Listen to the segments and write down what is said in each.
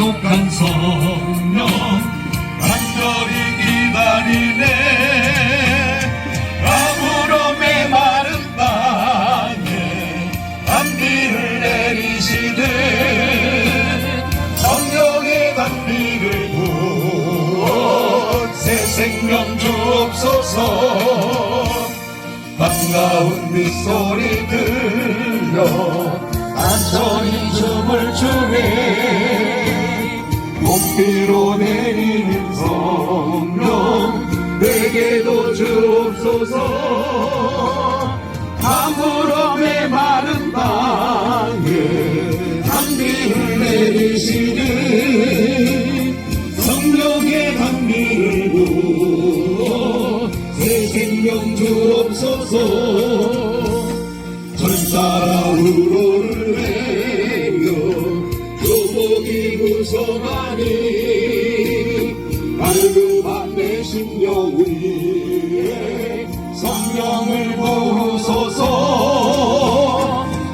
약속한 성령 간절히 기다리네. 아무름의 마른 땅에 단비를 내리시듯 성령의 단비를 부어 새 생명 주옵소서. 반가운 빗소리 들려 단천히 춤을 추네 높이로 내리는 성령 내게도 주옵소서. 아무럼의 마른 땅에 단비를 내리시니 성령의 단비를 부어 새 생명 주옵소서. 전사라 우로 구성하니 밝은 밤내 심령 위에 성령을 부르소서.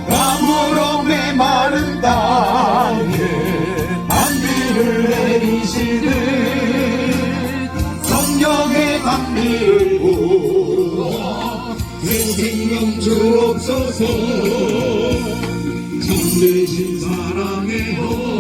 아무럼의 마른 땅에 단비를 내리시듯 성령의 단비를 부어 생명 주옵소서. 참되신 사랑의 언약